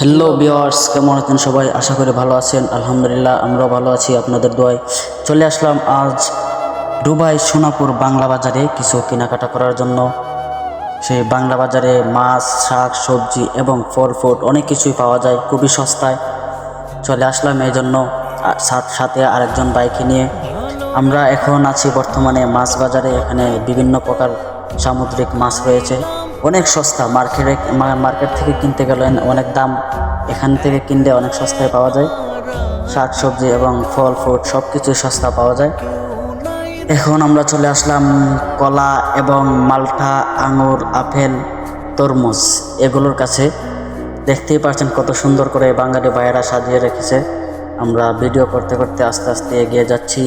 Hello বিয়ার্স কেমন আছেন সবাই? আশা করি ভালো আছেন। আলহামদুলিল্লাহ, আমরাও ভালো আছি আপনাদের দোয়ায়। চলে আসলাম আজ দুবাই সোনাপুর বাংলা বাজারে কিছু কেনাকাটা করার জন্য। সেই বাংলা বাজারে মাছ, শাক, সবজি এবং ফল ফ্রুট অনেক কিছুই পাওয়া যায়, খুবই সস্তায়। চলে আসলাম এই জন্য সাথে আরেকজন বাইকে নিয়ে। আমরা এখন আছি বর্তমানে মাছ বাজারে, এখানে বিভিন্ন প্রকার সামুদ্রিক মাছ রয়েছে। অনেক সস্তা। মার্কেটে মার্কেট থেকে কিনতে গেলে অনেক দাম। এখান থেকে কিনলে অনেক সস্তায় পাওয়া যায়। শাক, সবজি এবং ফল, ফ্রুট সব কিছুই সস্তা পাওয়া যায়। এখন আমরা চলে আসলাম কলা এবং মালটা, আঙুর, আপেল, তরমুজ এগুলোর কাছে। দেখতেই পাচ্ছেন কত সুন্দর করে বাঙালি ভাইয়েরা সাজিয়ে রেখেছে। আমরা ভিডিও করতে করতে আস্তে আস্তে এগিয়ে যাচ্ছি।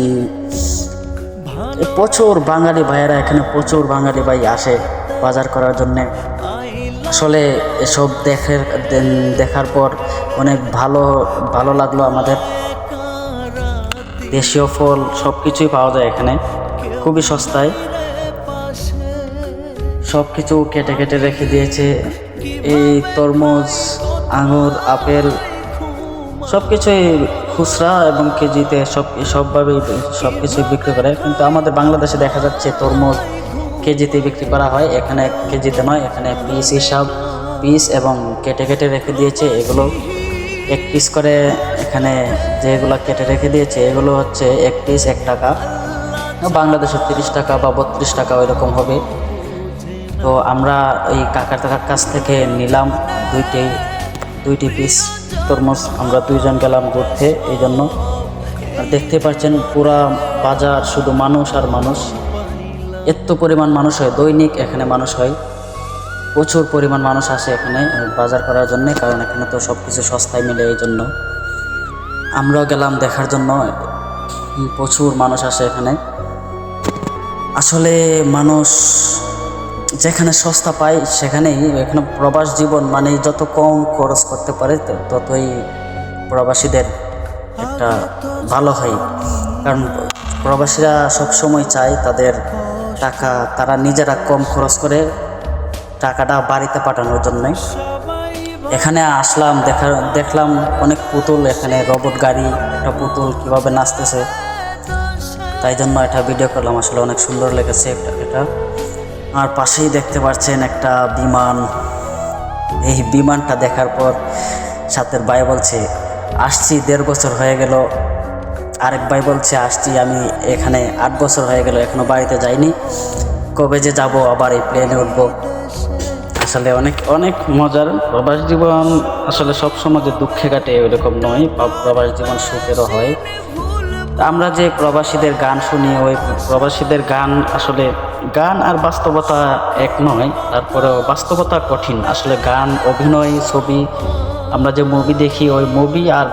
প্রচুর বাঙালি ভাইয়েরা এখানে প্রচুর বাঙালি ভাই আসে বাজার করার জন্যে। আসলে এসব দেখের দেখার পর অনেক ভালো ভালো লাগল আমাদের। দেশীয় ফল সব কিছুই পাওয়া যায় এখানে, খুবই সস্তায়। সব কিছু কেটে কেটে রেখে দিয়েছে। এই তরমুজ, আঙুর, আপেল সব কিছুই খুচরা এবং কেজিতে সব, সবভাবেই সব কিছুই বিক্রি করে। কিন্তু আমাদের বাংলাদেশে দেখা যাচ্ছে তরমুজ কেজিতে বিক্রি করা হয়। এখানে কেজিতে নয়, এখানে পিস হিসাব, পিস এবং কেটে কেটে রেখে দিয়েছে। এগুলো এক পিস করে এখানে যেগুলো কেটে রেখে দিয়েছে, এগুলো হচ্ছে এক পিস এক টাকা। বাংলাদেশে তিরিশ টাকা বা বত্রিশ টাকা ওইরকম হবে। তো আমরা এই কাকার কাছ থেকে নিলাম দুইটি দুইটি পিস তরমুজ আমরা দুইজন গেলাম ঘুরতে, এই জন্য। দেখতে পাচ্ছেন পুরা বাজার শুধু মানুষ আর মানুষ। এত পরিমাণ মানুষ হয়, দৈনিক এখানে মানুষ হয়। প্রচুর পরিমাণ মানুষ আসে এখানে বাজার করার জন্য, কারণ এখানে তো সব কিছু সস্তায় মিলে এই জন্য। আমরাও গেলাম দেখার জন্য, প্রচুর মানুষ আসে এখানে। আসলে মানুষ যেখানে সস্তা পায় সেখানেই এখানে প্রবাস জীবন মানে যত কম খরচ করতে পারে ততই প্রবাসীদের একটা ভালো হয়। কারণ প্রবাসীরা সবসময় চায় তাদের টাকা তারা নিজেরা কম খরচ করে টাকাটা বাড়িতে পাঠানোর জন্যে। এখানে আসলাম, দেখা, দেখলাম অনেক পুতুল, এখানে রোবট গাড়ি, একটা পুতুল কীভাবে নাচতেছে। তাই জন্য এটা ভিডিও করলাম, আসলে অনেক সুন্দর লেগেছে এটা। আর পাশেই দেখতে পাচ্ছেন একটা বিমান। এই বিমানটা দেখার পর সাথের ভাই বলছে, আসছি, দেড় বছর হয়ে গেল। আরেক ভাই বলছে, আসছি, আমি এখানে আট বছর হয়ে গেল, এখনও বাড়িতে যাইনি। কবে যে যাব, আবার এই প্লেনে উঠবো। আসলে অনেক অনেক মজার প্রবাস জীবন। আসলে সব সময় যে দুঃখে কাটে ওইরকম নয়, প্রবাস জীবন সুখেরও হয়। আমরা যে প্রবাসীদের গান শুনি, ওই প্রবাসীদের গান আসলে গান আর বাস্তবতা এক নয়, তারপরেও বাস্তবতা কঠিন। আসলে গান, অভিনয়, ছবি, আমরা যে মুভি দেখি, ওই মুভি আর